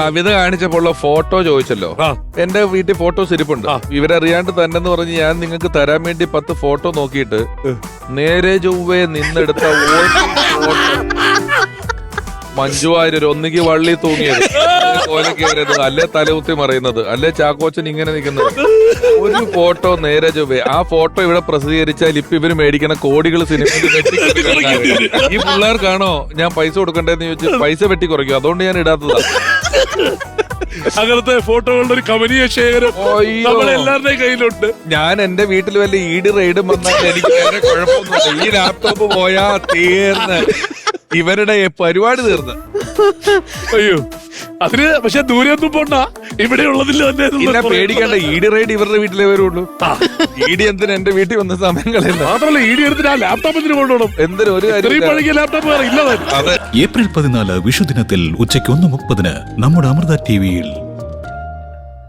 കവിത കാണിച്ചപ്പോൾ ഫോട്ടോ ചോദിച്ചല്ലോ. എന്റെ വീട്ടിൽ ഫോട്ടോസ് ഇരിപ്പുണ്ട്. ഇവരറിയാണ്ട് തന്നെ എന്ന് പറഞ്ഞ് ഞാൻ നിങ്ങൾക്ക് തരാൻ വേണ്ടി പത്ത് ഫോട്ടോ നോക്കിയിട്ട് നേരെ ചൊവ്വേ നിന്നെടുത്ത ഫോട്ടോ മഞ്ജു വാര്യർ ഒന്നുകിൽ വള്ളി തൂങ്ങിയത് കോല കയറിയത് അല്ലെ തലകുത്തി മറയുന്നത് അല്ലെ ചാക്കോച്ചൻ ഇങ്ങനെ നിൽക്കുന്നത്. ഒരു ഫോട്ടോ നേരെ ചൊവ്വേ. ആ ഫോട്ടോ ഇവിടെ പ്രസിദ്ധീകരിച്ചാൽ ഇപ്പൊ ഇവർ മേടിക്കണ കോടികൾ സിനിമയിൽ വെട്ടി ഈ പിള്ളേർക്കാണോ ഞാൻ പൈസ കൊടുക്കണ്ടെന്ന് ചോദിച്ചു പൈസ വെട്ടി കുറയ്ക്കും. അതുകൊണ്ട് ഞാൻ ഇടാത്തതാണ് അങ്ങനത്തെ ഫോട്ടോകളുടെ ഒരു കമനീയ ശേഖരം. നമ്മളെല്ലാവരുടെയും കയ്യിലുണ്ട്. ഞാൻ എന്റെ വീട്ടിൽ വല്ല ഈട് റെയ്ഡും വന്നാൽ എനിക്ക് വേറെ കുഴപ്പമൊന്നുമില്ല. ഈ ലാപ്ടോപ്പ് പോയാ തീർന്ന്. ഇവരുടെ പരിപാടി തീർന്ന്. അയ്യോ അതിന് പക്ഷെ ദൂരെ ഒന്നും പോണ്ട. ഇവിടെ ഉള്ളതിൽ തന്നെ ഇല്ല എന്നുള്ള പേടിക്കണ്ട ഇഡി റെയ്ഡ് ഇവരുടെ വീട്ടിലേ വരുള്ളൂ. ഇഡി എന്തിന് എന്റെ വീട്ടിൽ വന്ന സമയം കളയുന്നു മാത്രമല്ല ഇഡി എടുത്തിട്ട് ആ ലാപ്ടോപ്പ് എന്തിനു കൊണ്ടുപോകണം? എന്തിനും ഒരു കാര്യം ലാപ്ടോപ്പ് വേറെ അതെ. ഏപ്രിൽ പതിനാല് വിഷുദിനത്തിൽ ഉച്ചയ്ക്ക് ഒന്ന് മുപ്പതിന് നമ്മുടെ അമൃത ടിവിയിൽ